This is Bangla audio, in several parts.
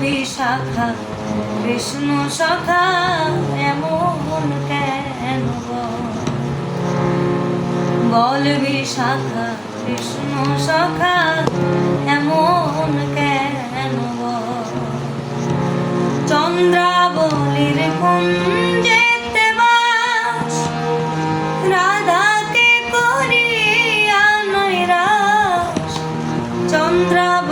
বিশাখা, কৃষ্ণ সখা, এমন কেন বল? বিশাখা, কৃষ্ণ সখা, এমন কেন বল? চন্দ্রাবলীর কুঞ্জেতে বাস, রাধাকে করিয়া নৈরাস চন্দ্রাবলীর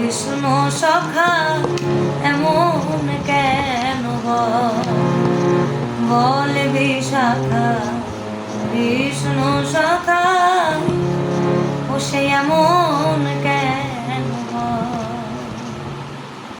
কৃষ্ণ সখা এমন কেন বল? বিশাখা কৃষ্ণ সখা ও সে এমন কেন